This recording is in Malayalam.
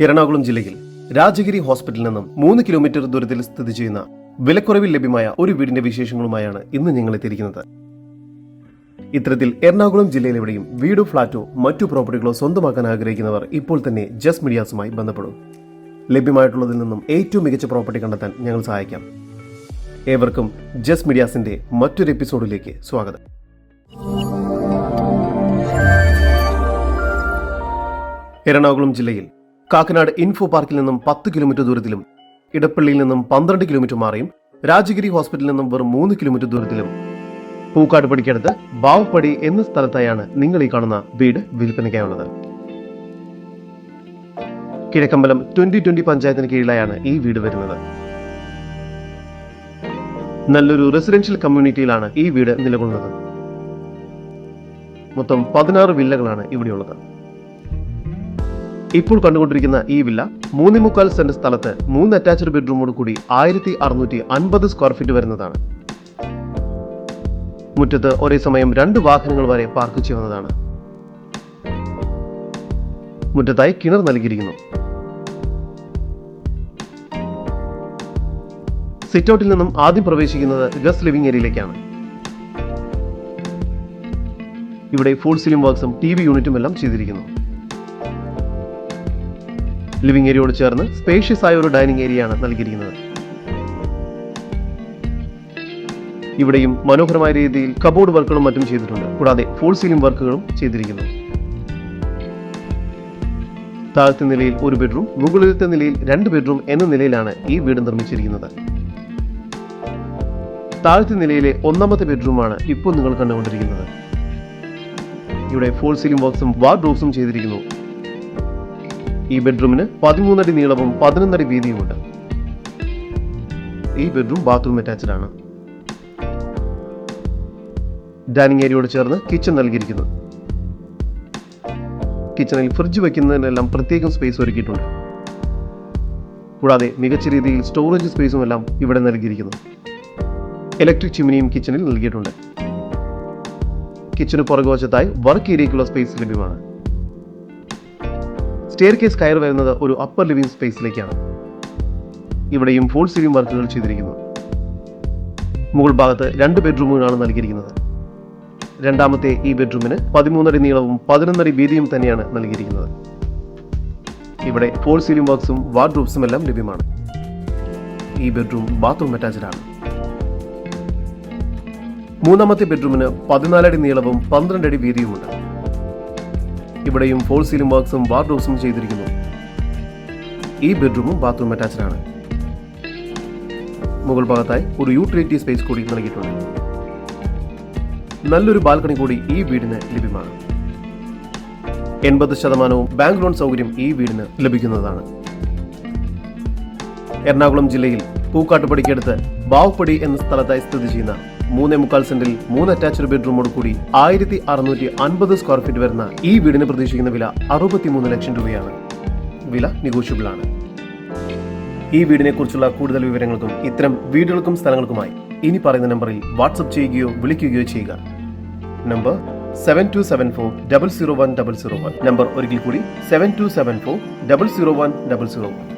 എറണാകുളം ജില്ലയിൽ രാജഗിരി ഹോസ്പിറ്റലിൽ നിന്നും മൂന്ന് കിലോമീറ്റർ ദൂരത്തിൽ സ്ഥിതി ചെയ്യുന്ന വിലക്കുറവിൽ ലഭ്യമായ ഒരു വീടിന്റെ വിശേഷങ്ങളുമായാണ് ഇന്ന് ഞങ്ങൾ എത്തിയിരിക്കുന്നത്. ഇത്തരത്തിൽ എറണാകുളം ജില്ലയിലെവിടെയും വീടോ ഫ്ളാറ്റോ മറ്റു പ്രോപ്പർട്ടികളോ സ്വന്തമാക്കാൻ ആഗ്രഹിക്കുന്നവർ ഇപ്പോൾ തന്നെ ജസ് മീഡിയാസുമായി ബന്ധപ്പെടും. ലഭ്യമായിട്ടുള്ളതിൽ നിന്നും ഏറ്റവും മികച്ച പ്രോപ്പർട്ടി കണ്ടെത്താൻ ഞങ്ങൾ സഹായിക്കാം. ഏവർക്കും ജസ് മീഡിയാസിന്റെ മറ്റൊരു എപ്പിസോഡിലേക്ക് സ്വാഗതം. എറണാകുളം ജില്ലയിൽ കാക്കനാട് ഇൻഫോ പാർക്കിൽ നിന്നും പത്ത് കിലോമീറ്റർ ദൂരത്തിലും ഇടപ്പള്ളിയിൽ നിന്നും പന്ത്രണ്ട് കിലോമീറ്റർ മാറിയും രാജഗിരി ഹോസ്പിറ്റലിൽ നിന്നും വെറും മൂന്ന് കിലോമീറ്റർ ദൂരത്തിലും. പൂക്കാട് പടിക്കടുത്ത് ബാവപ്പടി എന്ന സ്ഥലത്തായാണ് നിങ്ങൾ ഈ കാണുന്ന വീട് വിൽപ്പനയ്ക്കായുള്ളത്. കിഴക്കമ്പലം ട്വന്റി ട്വന്റി പഞ്ചായത്തിന് കീഴിലായാണ് ഈ വീട് വരുന്നത്. നല്ലൊരു റെസിഡൻഷ്യൽ കമ്മ്യൂണിറ്റിയിലാണ് ഈ വീട് നിലകൊള്ളുന്നത്. മൊത്തം പതിനാറ് വില്ലകളാണ് ഇവിടെയുള്ളത്. ഇപ്പോൾ കണ്ടുകൊണ്ടിരിക്കുന്ന ഈ വില്ല മൂന്നേ മുക്കാൽ സെന്റ് സ്ഥലത്ത് മൂന്ന് അറ്റാച്ച്ഡ് ബെഡ്റൂമോട് കൂടി ആയിരത്തി അറുന്നൂറ്റി അൻപത് സ്ക്വയർ ഫീറ്റ് വരുന്നതാണ്. മുറ്റത്ത് ഒരേ സമയം രണ്ട് വാഹനങ്ങൾ വരെ പാർക്ക് ചെയ്യുന്നതാണ്. മുറ്റത്തായി കിണർ നൽകിയിരിക്കുന്നു. സിറ്റൗട്ടിൽ നിന്നും ആദ്യം പ്രവേശിക്കുന്നത് ഗസ്റ്റ് ലിവിംഗ് ഏരിയയിലേക്കാണ് ഇവിടെ ഫുൾ സീലിംഗ് വർക്ക്സും ടി വി യൂണിറ്റും എല്ലാം ചെയ്തിരിക്കുന്നു. ലിവിംഗ് ഏരിയയോട് ചേർന്ന് സ്പേഷ്യസ് ആയ ഒരു ഡൈനിങ് ഏരിയയാണ് നൽകിയിരിക്കുന്നത്. ഇവിടെയും മനോഹരമായ രീതിയിൽ കബോർഡ് വർക്കുകളും മറ്റും ചെയ്തിട്ടുണ്ട്. കൂടാതെ ഫുൾ സീലിംഗ് വർക്കുകളും ചെയ്തിരിക്കുന്നു. താഴത്തെ നിലയിൽ ഒരു ബെഡ്റൂം മുകളിലത്തെ നിലയിൽ രണ്ട് ബെഡ്റൂം എന്ന നിലയിലാണ് ഈ വീട് നിർമ്മിച്ചിരിക്കുന്നത്. താഴത്തെ നിലയിലെ ഒന്നാമത്തെ ബെഡ്റൂമാണ് ഇപ്പോൾ നിങ്ങൾ കണ്ടുകൊണ്ടിരിക്കുന്നത്. ഇവിടെ ഫോൾ സീലിംഗ് വർക്ക്സും വാർഡ്രോബ്സും ചെയ്തിരിക്കുന്നു. ഈ ബെഡ്റൂമിന് പതിമൂന്നടി നീളവും പതിനൊന്നടി വീതിയുമുണ്ട്. ഈ ബെഡ്റൂം ബാത്റൂം അറ്റാച്ച്ഡ് ആണ്. ഡൈനിങ് ഏരിയയോട് ചേർന്ന് കിച്ചൺ നൽകിയിരിക്കുന്നു. കിച്ചണിൽ ഫ്രിഡ്ജ് വയ്ക്കുന്നതിനെല്ലാം പ്രത്യേകം സ്പേസ് ഒരുക്കിയിട്ടുണ്ട്. കൂടാതെ മികച്ച രീതിയിൽ സ്റ്റോറേജ് സ്പേസും എല്ലാം ഇവിടെ നൽകിയിരിക്കുന്നു. ഇലക്ട്രിക് ചിമ്മിനിയും കിച്ചണിൽ നൽകിയിട്ടുണ്ട്. കിച്ചന് പുറകുവശത്തായി വർക്ക് ഏരിയയ്ക്കുള്ള സ്പേസ് ലഭ്യമാണ്. സ്റ്റെയർ കേസ് കയർ വരുന്നത് ഒരു അപ്പർ ലിവിംഗ് സ്പേസിലേക്കാണ് ഇവിടെയും ഫോൾ സീലിംഗ് വർക്കുകൾ ചെയ്തിരിക്കുന്നു. മുകൾ ഭാഗത്ത് രണ്ട് ബെഡ്റൂമുകളാണ് നൽകിയിരിക്കുന്നത്. രണ്ടാമത്തെ ഈ ബെഡ്റൂമിന് പതിമൂന്നടി നീളവും പതിനൊന്നടി വീതിയും തന്നെയാണ് നൽകിയിരിക്കുന്നത്. ഇവിടെ ഫോൾ സീലിംഗ് വർക്ക്സും വാർഡ്രോബ്സും എല്ലാം ലഭ്യമാണ്. ഈ ബെഡ്റൂം ബാത്റൂം ആണ്. മൂന്നാമത്തെ ബെഡ്റൂമിന് പതിനാലടി നീളവും പന്ത്രണ്ടടി വീതിയുമുണ്ട്. ഇവിടെയും ഫോൾ സീലിംഗ് വർക്ക്സും വാർഡ്രോബ്സും ചെയ്തിരിക്കുന്നു. ഈ ബെഡ്റൂമും ബാത്റൂം അറ്റാച്ച്ഡ് ആണ്. മുകൾ ഭാഗത്തായി ഒരു യൂട്ടിലിറ്റി സ്പേസ് കൂടി നൽകിയിട്ടുണ്ട്. നല്ലൊരു ബാൽക്കണി കൂടി ഈ വീടിന് ലഭ്യമാണ്. എൺപത് ശതമാനവും ബാങ്ക് ലോൺ സൗകര്യം ഈ വീടിന് ലഭിക്കുന്നതാണ്. എറണാകുളം ജില്ലയിൽ പൂക്കാട്ടുപടിക്കടുത്ത് ബാവുപ്പടി എന്ന സ്ഥലത്തായി സ്ഥിതി ചെയ്യുന്ന മൂന്നേ മുക്കാൽ സെന്റിൽ മൂന്ന് അറ്റാച്ച്ഡ് ബെഡ്റൂമോട് കൂടി ആയിരത്തി അറുന്നൂറ്റി അൻപത് സ്ക്വയർ ഫീറ്റ് വരുന്ന ഈ വീടിന് പ്രതീക്ഷിക്കുന്ന വില അറുപത്തിമൂന്ന് ലക്ഷം രൂപയാണ്. വില നെഗോഷ്യബിൾ ആണ്. ഈ വീടിനെ കുറിച്ചുള്ള കൂടുതൽ വിവരങ്ങൾക്കും ഇത്തരം വീടുകൾക്കും സ്ഥലങ്ങൾക്കുമായി ഇനി പറയുന്ന നമ്പറിൽ വാട്സപ്പ് ചെയ്യുകയോ വിളിക്കുകയോ ചെയ്യുക. Number seven two seven four double zero one double zero one number ഒരിക്കൽ കൂടി seven two seven four double zero one double zero one